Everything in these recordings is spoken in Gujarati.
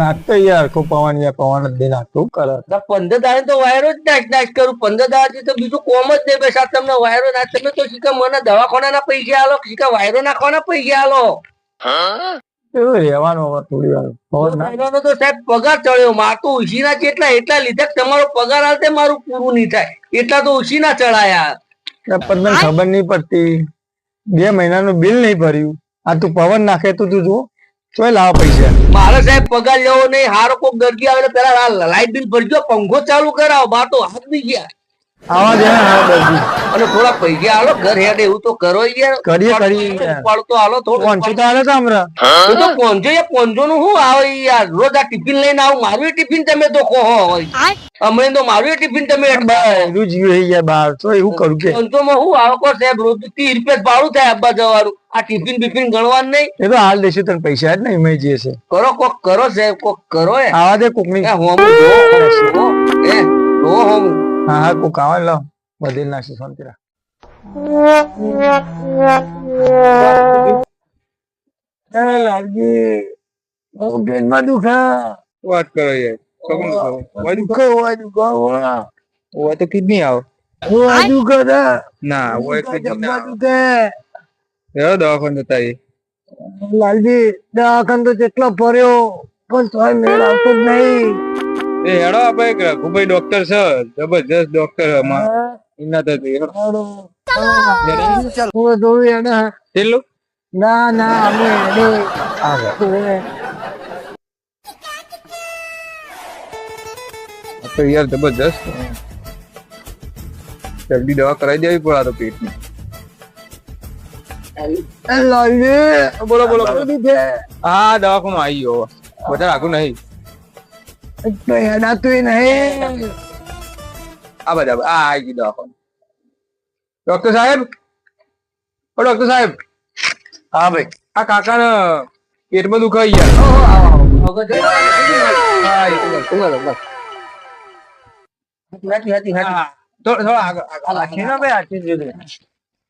નાખતો યાર ખૂબ પવન યાર પવન જ દે કરે. પંદર દાડે તો વાયરો જ નાશ નાશ કરું. પંદર દાડે તો બીજું કોમ જ નહીં બેસા તમને વાયરો નાશ તમે તો શીખા મને દવાખાનાના પૈસા આલો શીખા વાયરો નાખવાના પૈસા આલો. એવું રહેવાનું હવે થોડી વાર. ના. તો સાહેબ પગાર ચડ્યો માર તો ઉછીના જેટલા એટલા લીધા તમારો પગાર હાલતે મારું પૂરું નહીં થાય. એટલા તો ઉછીના ચડાયા. પણ ખબર નહીં પડતી બે મહિનાનું બિલ નહીં ભર્યું. આ તું પવન નાખે તું તું જો. તોય લાવ મારે સાહેબ પગાર લેવો નહીં, હારો કોઈ ગરદી આવે પેલા લાઈટ બિલ ભરજો, પંખો ચાલુ કરાવો બાર તો હાથ બી ગયા. આવા દે ને હા દર્દી અને થોડા પૈસા આલો ઘર હેડ એવું તો કરો યાર કરીએ, કરીએ. પડતો આલો થોડું પાંચસો તો હાલે તો એ નું શું આવે યાર રોજ આ ટિફિન લઈને આવું મારું ટિફિન તમે તો કહો હોય અમે તો મારું ટિફિન તમે બધું જીવ બહાર તો એવું કરું કે પોંજો માં શું આવો કો સાહેબ રોજ ત્રીસ રૂપિયા ભાડું થાય અબ્બા જવાનું આ ટિફિન બિફિન ગણવાનું નહીં એ તો હાલ દેશું તને પૈસા જ નહીં મેં જે છે કરો કોક કરો સાહેબ કોક કરો એ આવા દે કોકની હોમ જો હો, એ જો હોમ હા હા કોક આવે લો. બદલી નાખશે શાંતિ રાખ. લાલજી પેટમાં દુખે. વાત કરો યાર તો- દુખે હોય દુખે હોય તો કિડની આવો. હોય દુખે છે. ના હોય કિડની દુખે. આવો દવાખાને જતા. લાલજી દવાખાન તો જેટલો ફર્યો પણ તોય મેળ આવતો જ નહીં. એ હેડો આપણે રઘુભાઈ ડોક્ટર છે. જબરજસ્ત ડોક્ટર એના તો હેડો. હું દોડું એને. કેટલું ના ના અમે એને તો યાર જબરજસ્ત. જલ્દી દવા કરાવી દેવી પડે આ તો પેટની. બોલો બોલો. હા દવાખાનું આવી ગયો. બધા રાખું નહીં. તો હેડાતું નહીં આ બધા આ આવી ગયું દવાખાનું ડોક્ટર સાહેબ ઓ ડોક્ટર સાહેબ હા ભાઈ આ કાકાને પેટમાં દુખાઈ હા. થોડો આગળ આખી ના ભાઈ આખી જ જોડે.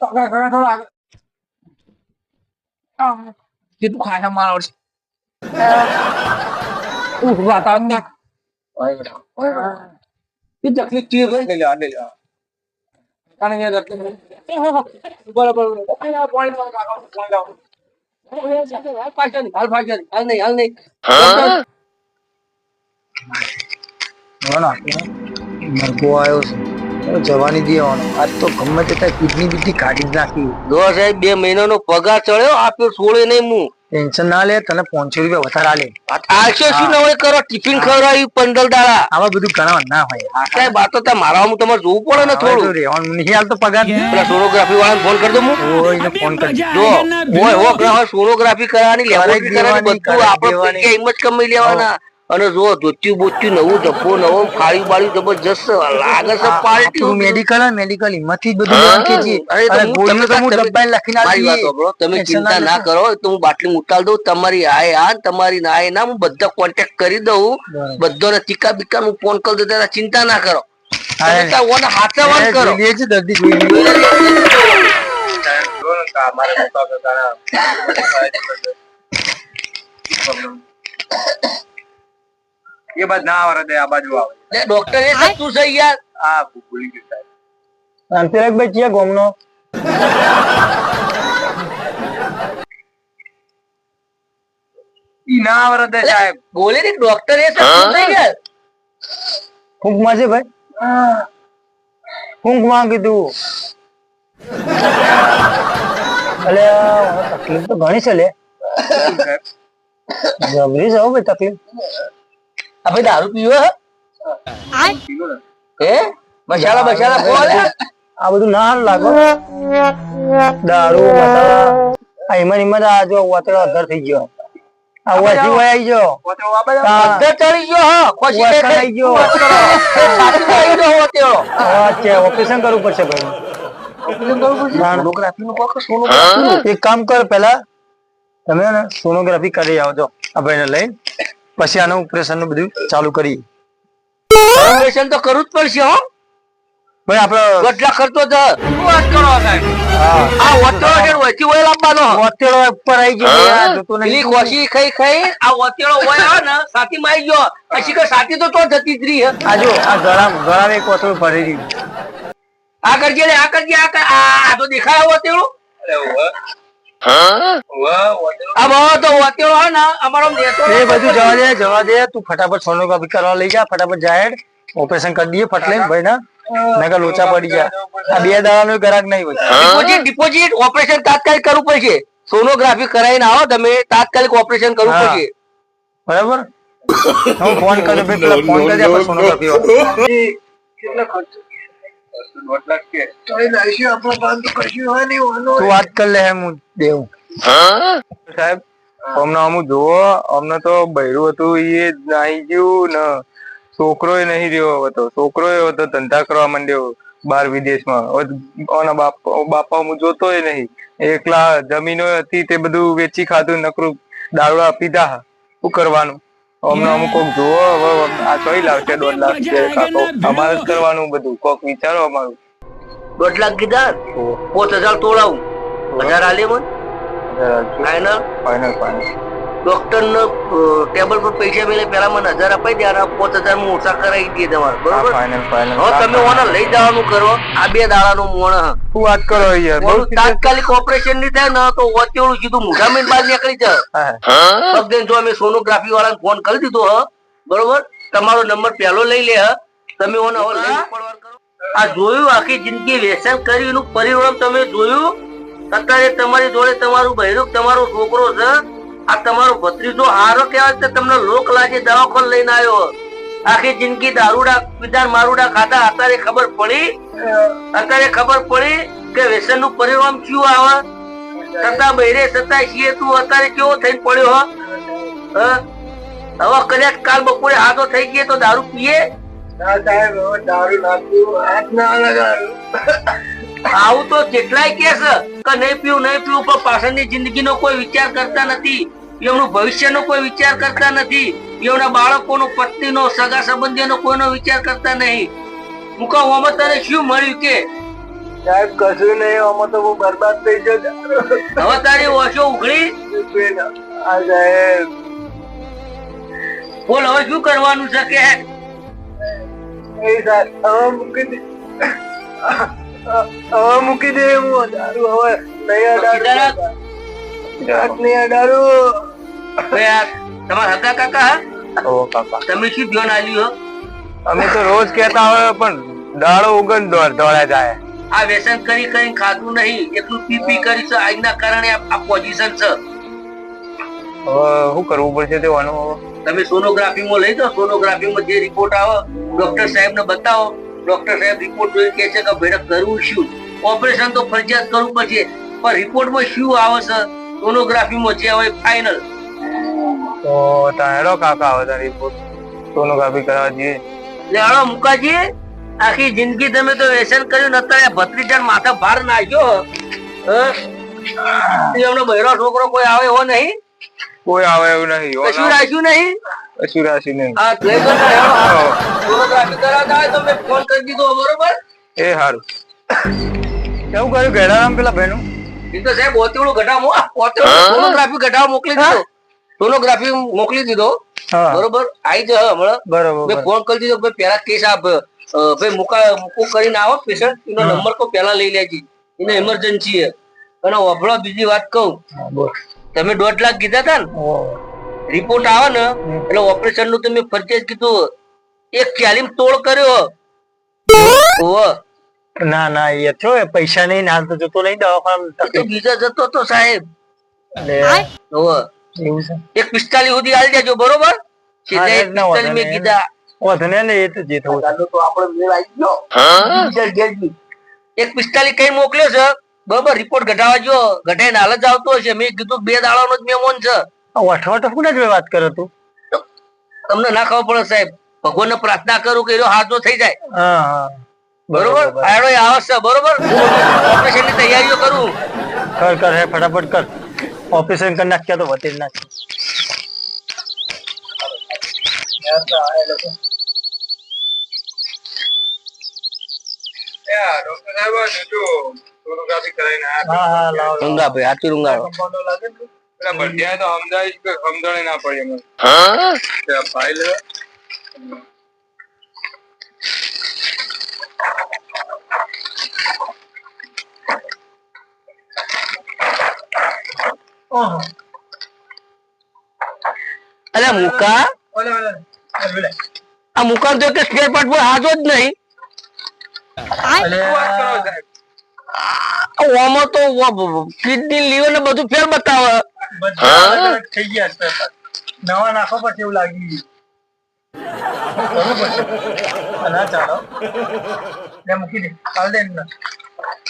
કાકા કાકા થોડો આગળ કેટલું ખાય મારા વાતાવરણ તકલીફ લઈ લો બરાબર હાલ હાલ નહીં, હાલ નહીં આવ્યો છે. જવાની દેવાનો આજ તો ગમે તે કિડની બીજી કાઢી જ નાખી. દો સાહેબ બે મહિનાનો પગાર ચડ્યો આપ્યો છોડે નહીં હું. ટેન્શન ના લે તને પાંચસો રૂપિયા વધારે આલે આલશે શું ના હોય કરો ટિફિન ખવડાવી પંદર દાડા. આવા બધું ઘણા ના હોય. આ સાહેબ આ તો ત્યાં મારા તમારે જોવું પડે ને થોડું? રહેવાનું નહીં હાલ તો પગાર પેલા સોનોગ્રાફી વાળાને ફોન કરી દઉં હું. ઓય ફોન કરી. જો ઓય હો સોનોગ્રાફી કરવાની લેવાની બધું આપણે જ કમાઈ લેવાના. અને જો ધોત્યું બોત્યું નવું ધબ્બો નવો ફાળ્યું બાળ્યું જબરજસ્ત લાગે છે પાર્ટી મેડિકલ મેડિકલ હિંમતથી જ બધું લેવાનું છે. અરે તમે તો હું તમે- લખીને આવી વાત સાંભળો તમે ચિંતા ના ના કરો તો હું બાટલી ઉતાર દઉં તમારી આય આ તમારી ના આય ના હું બધા કોન્ટેક્ટ કરી દઉં. બધો બધાને ટીકા બીકા હું ફોન કરી દઉં ત્યારે ચિંતા ના કરો. ઓને હાથે વાત કરો. છે દર્દી. એ બાદ ના આવે દે આ બાજુ આવે. એટલે ડોક્ટર એ સસ્તું છે યાર. હા ભૂલી ગયો સાહેબ. શાંતિરાજભાઈ ચિયા ગોમનો? ઈ ના આવે દે સાહેબ. બોલે ને ડોક્ટર એ સસ્તું છે યાર? ફૂંકમાં છે ભાઈ? ફૂંકમાં કીધું. અલે તકલીફ તો ઘણી છે લે. જબરી છે હો ભાઈ તકલીફ. આ ભાઈ દારૂ પીવો હે? મસાલા બસાલા બોલે આ બધું ના લાગો. દારૂ મસાલા. આ હિમન હિમન આ જો વાતરો અધર થઈ ગયો. આ વાસી વય ગયો. અધર ચડી હા. ખોશી થઈ આવી ગયો. સાચું આવી ગયો હોત અચ્છા ઓપરેશન કરવું પડશે ભાઈ. સોનોગ્રાફી નું કોક સોનોગ્રાફી? એક કામ કર પેલા તમે સોનોગ્રાફી કરી આવજો. આ ભાઈને લઈને પછી આનું ઓપરેશનનું બધું ચાલુ કરી ઓપરેશન તો કરવું જ પડશે હો. ભાઈ આપણે લાખ ખર્ચો છે શું વાત કરો સાહેબ? આ વતેળો છે વચ્ચે વય લાવવાનો વતેડો ઉપર આવી ગયો જોતો પેલી ખોશી ખોસી ખાઈ ખાઈ આ વતેળો વય આવે ને સાથી માં આવી ગયો. પછી કે સાથી તો તો જતી જ રહી હે. આ જો આ ગળા ગળા એક કોથળું ભરી રહ્યું આ કરજે આ કરજે આ આ તો દેખાય વતેળો આ ઓપરેશન કરી દઈએ ફટલે ભાઈ ના. નગર લોચા પડી ગયા. આ બે દાડાનો ગ્રાહક નહીં હોય. ડિપોઝિટ ડિપોઝિટ ઓપરેશન તાત્કાલિક કરવું પડશે. સોનોગ્રાફી કરાવીને આવો તમે તાત્કાલિક ઓપરેશન કરવું. પડશે. બરાબર? હું ફોન કર્યો ફોન કરી સોનોગ્રાફી વાળા. તું સાહેબ હતું એ નાહી ગયું ને છોકરો નહીં રહ્યો હતો છોકરો હવે તો ધંધા કરવા માંડ્યો બાર વિદેશમાં. બાપ હું જોતોય નહીં. એકલા જમીનો હતી તે બધું વેચી ખાધું, નકરું દારૂડા પીધા શું કરવાનું? અમને અમુક કોક જોવો હવે આ કઈ લાવશે દોઢ લાખ છે કાકો અમારે જ કરવાનું બધું. કોક વિચારો અમારું. દોઢ લાખ કીધા? પોત હજાર તોડાવું. હજાર આલે મને? ફાઈનલ ફાઈનલ ફાઈનલ ડોક્ટર ને ટેબલ પર પૈસા મેલે પેલા મને હજાર અપાઈ દે અને પાંચ હજાર હું ઓછા કરાવી દઈએ તમારે. બરોબર? હવે તમે ઓને લઈ જવાનું કરો આ બે દાડાનું મોણ શું વાત કરો યાર? તાત્કાલિક ઓપરેશન નહીં થાય ને તો વચ્ચેનું સીધું મુઠામીન બહાર નીકળી જાય પગદેન જો અમે સોનોગ્રાફી વાળાને ફોન કરી દીધો હ બરોબર? તમારો નંબર પહેલો લઈ લે હ. તમે ઓને હવે લઈ આ જોયું આખી જિંદગી વ્યસન કર્યું એનું પરિણામ તમે જોયું? અત્યારે તમારી જોડે તમારું બહેરું તમારો છોકરો છે આ તમારો ભત્રીજો હારો કહેવાય છે તમને લોક લાગે દવાખાન લઈને આવ્યો. આખી જિંદગી દારૂડા પીધા મારુડા ખાધા અત્યારે ખબર પડી? અત્યારે ખબર પડી કે વ્યસનનું પરિણામ શું આવે છતાં બહેરે છતાં છીએ તું અત્યારે કેવો થઈને પડ્યો હો? હ? હવે કદાચ કાલ બપોરે હાથો થઈ ગયે તો દારૂ પીએ? આવું તો કેટલાય કેસ કે નહીં પીવું નહીં પીવું પણ પાછળની જિંદગીનો કોઈ વિચાર કરતા નથી. એમનું ભવિષ્યનો કોઈ વિચાર કરતા નથી. એમના બાળકોનો પત્નીનો સગા સંબંધીનો કોઈનો વિચાર કરતા નહીં. મુકા ઓમાં તને શું મળ્યું કે? સાહેબ કશું નહીં ઓમાં તો હું બરબાદ થઈ જતો. હવે તારી ઓછો ઉઘડી? બોલ હવે શું કરવાનું છે કે? હવે મૂકી દે. હવે મૂકી દે હું હવે નહીં તમારા હગા કાકા ઓ કાકા તમે શું ધ્યાન આલ્યું અમે તો રોજ કહેતા હોય પણ દાડો ઉગન દોડ્યા જાય. આ વ્યસન કરી કરી ખાધું નહીં એટલું પી પી કરી છે આજના કારણે આ- આ પોઝિશન છે. શું કરવું પડશે તે વાનું તમે સોનોગ્રાફીમાં લઈ દો સોનોગ્રાફીમાં જે રિપોર્ટ આવે ડોક્ટર સાહેબને બતાવો. ડોક્ટર સાહેબ રિપોર્ટ જોઈ કે છે કે ભેડક કરવું શું? ઓપરેશન તો ફરજિયાત કરવું પડશે પણ રિપોર્ટમાં શું આવે છે? સોનોગ્રાફીમાં જે હોય ફાઈનલ તો તારો કાકા હવે તારી સોનોગ્રાફી કરવા જઈએ. લેડો મુકાજી. આખી જિંદગી તમે તો વ્યસન કર્યું ન અત્યારે ભત્રીજા માથા ભાર નાખ્યો હ? એમનો બહેરો છોકરો કોઈ આવે એવો નહીં? કોઈ આવે એવું નહીં કશું રાખ્યું નહીં? કશું રાશિ નહીં. હા તો. સોનોગ્રાફી કરાવતા હોય તો મેં ફોન કરી દીધો બરોબર? એ સારું કેવું કર્યું? ગેડારામ પેલા બહેનું એ તો સાહેબ ઓતેડું ગઢા સોનોગ્રાફી ગઢા મોકલી દીધો. સોનોગ્રાફી મોકલી દીધો. બરોબર? આવી જાય હમણાં. બરોબર મેં ફોન કરી દીધો ભાઈ પેલા કેસ આપ ભાઈ મુકા મૂકું કરીને આવો પેશન્ટ એનો નંબર તો પેલા લઈ લેજી. એને ઇમરજન્સી છે. અને વભળો બીજી વાત કહું. તમે દોઢ લાખ કીધા હતા ને? રિપોર્ટ આવે ને એટલે ઓપરેશનનું તમે ફરજિયાત કીધું. એક ચાલીમ તોડ કર્યો. ઓહો. ના ના એ થયો એ પૈસા નહીં હાલ તો જતો નહીં દવાખાના તો બીજા જતો તો સાહેબ. ઓહો. એવું છે. એક પિસ્તાલીસ સુધી આવી દેજો બરોબર? એક પિસ્તાલી પિસ્તાલીસ કઈ મોકલ્યો છે? બરોબર રિપોર્ટ ઘટાવા જો ઘટાઈને હાલ જ આવતો હશે. મેં કીધું બે દાડાનો જ મેમોન છે. અઠવાટ કોને જ વાત કરો તું? તમને ના ખબર પડે સાહેબ. ભગવાન પ્રાર્થના કરું કે એનો હાથો થઈ જાય. હા હા. બરોબર? આયડો આવશે છે બરોબર? ઓપરેશનની તૈયારીઓ કરું. કર કર હે ફટાફટ કર. ઓપરેશન કરી નાખ્યા તો વધી જો સોનોગ્રાફી કરાવીને આયા. અરે મુકા. ઓલે ઓલે ઓલે આ મુકા તો કે સ્પેર પાર્ટ પર હાજો જ નહીં. શું વાત કરો સાહેબ ઓમાં તો કિડની લીવર ને બધું ફેર બતાવે. થઈ ગયા છે. નવા નાખો પછી એવું લાગી ના ચાલો. મૂકી દે. કાલ દે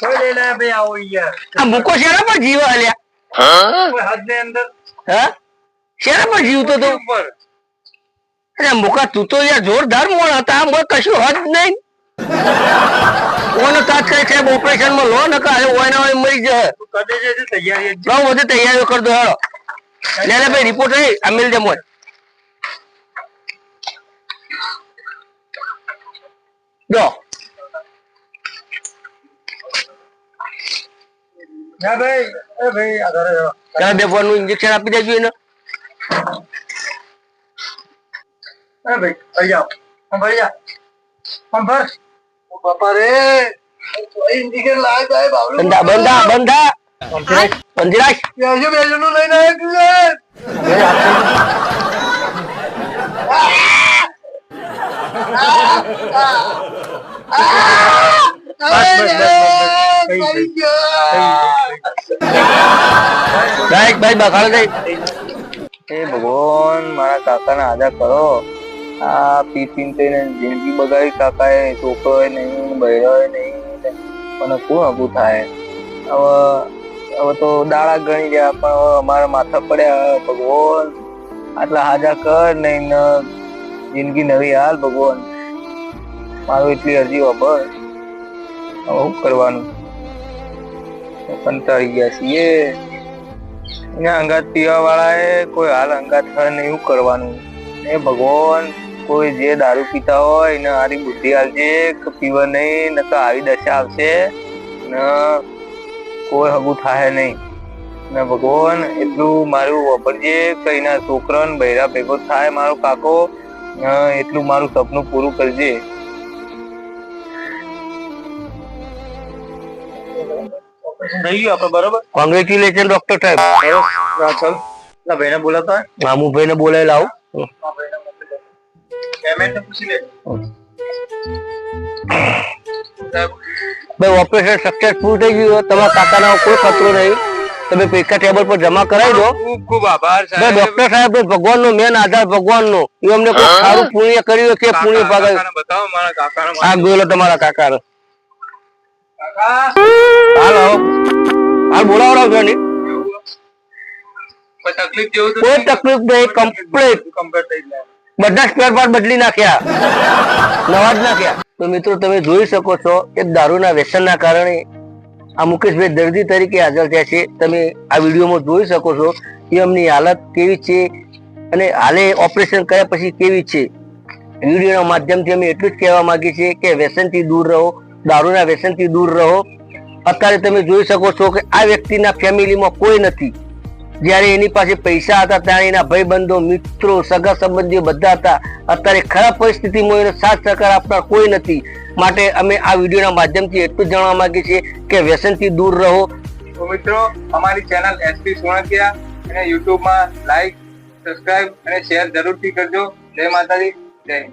કોઈ લઈ લે ભાઈ આવો યાર. આ મુકો શેના પર જીવ હલ્યા? કોઈ અંદર? હે? શેના પર જીવતો તો અરે મુકા તું તો યાર જોરદાર મોણ હતા. કોઈ કશું હદ નહીં. ઓનો તાત્કાલિક સાહેબ ઓપરેશનમાં લો ને કાલે ઓયના ઓય મરી જાય તું કદે છે તૈયારી જ લો બધી તૈયારીઓ કર દો હેડો લે લે ભાઈ રિપોર્ટ રહી આ મિલ દે મોય જો ના ભાઈ એ ભાઈ આ ઘરે જાઓ. ચાલ બે ફોનનું ઇન્જેક્શન આપી દેજો એને એ ભાઈ અહીં જાઓ આમ ભરી જા આમ ભર ઓ બાપા રે ઇન્ડિકેટર લાગ જાય બાબલો બંધા બંધા બંધા બંધીરાજ બેજો બેજો નું લઈને આવ્યો તું ભાઈ બખાડો હે ભગવાન મારા કાકાને આજા કરો. આ પી પીને તેને જિંદગી બગાડી કાકાએ છોકરો નહીં બૈરો નહીં મને કોણ અભું થાય? હવે હવે તો દાડા ગણી ગયા પણ હવે અમારા માથા પડ્યા. ભગવાન આટલા હાજા કર નહીં ને જિંદગી નવી હાલ ભગવાન. મારું એટલી અરજી વાપર. શું કરવાનું. કંટાળી ગયા છીએ. એના અંગાત પીવા વાળા એ કોઈ હાલ અંગાત થાય ને એવું કરવાનું. એ ભગવાન, કોઈ જે દારૂ પીતા હોય, એને હારી બુદ્ધિ આલજે કે પીવા નહીં, ને તો આવી દશા આવશે, ને કોઈ હગું થાય નહીં. ને ભગવાન, એટલું મારું વાપરજે કે એના છોકરા ને બૈરા ભેગો થાય મારો કાકો એટલું મારું સપનું પૂરું કરજે. થઈ ગયું આપણે બરોબર? કોંગ્રેચ્યુલેશન ડોક્ટર સાહેબ. ચાલ. ભાઈને બોલાતા મામુ ભાઈને બોલાવી લાવ પેમેન્ટ પૂછી લે ભાઈ ઓપરેશન સક્સેસફુલ થઈ ગયું તમારા કાકાના કોઈ ખતરો નહીં. તમે પૈસા ટેબલ પર જમા કરાવી દો. ખૂબ ખૂબ આભાર સાહેબ. ડોક્ટર સાહેબ ભગવાન નો મેન આધાર ભગવાન નો એ અમને કોઈ સારું પુણ્ય કર્યું કે પુણ્ય ભાગ બતાવો મારા કાકા આ ગયેલો તમારા કાકા હાલ. હાલ બોલાવડાવજો કોઈ તકલીફ જેવું કોઈ તકલીફ નહીં કમ્પ્લીટ બધા સ્પેર પાર્ટ બદલી નાખ્યા. નવા જ નાખ્યા. તો મિત્રો તમે જોઈ શકો છો કે દારૂના વ્યસનના કારણે આ મુકેશભાઈ દર્દી તરીકે હાજર થયા છે. તમે આ વિડીયોમાં જોઈ શકો છો કે એમની હાલત કેવી છે અને હાલે ઓપરેશન કર્યા પછી કેવી છે. વિડીયોના માધ્યમથી અમે એટલું જ કહેવા માંગીએ છીએ કે વ્યસનથી દૂર રહો. દારૂના વ્યસનથી દૂર રહો. અત્યારે તમે જોઈ શકો છો કે આ વ્યક્તિના ફેમિલીમાં કોઈ નથી. જ્યારે એની પાસે પૈસા હતા ત્યારે એના ભાઈબંધો, મિત્રો સગા સંબંધીઓ બધા હતા. અત્યારે ખરાબ પરિસ્થિતિમાં એનો સાથ સહકાર આપનાર કોઈ નથી. માટે અમે આ વિડીયોના માધ્યમથી એટલું જાણવા માંગીએ છીએ કે વ્યસનથી દૂર રહો. મિત્રો, અમારી ચેનલ એસપી સોણકિયા અને યુટ્યુબમાં લાઈક સબસ્ક્રાઇબ અને શેર જરૂરથી કરજો. જય માતાજી, જય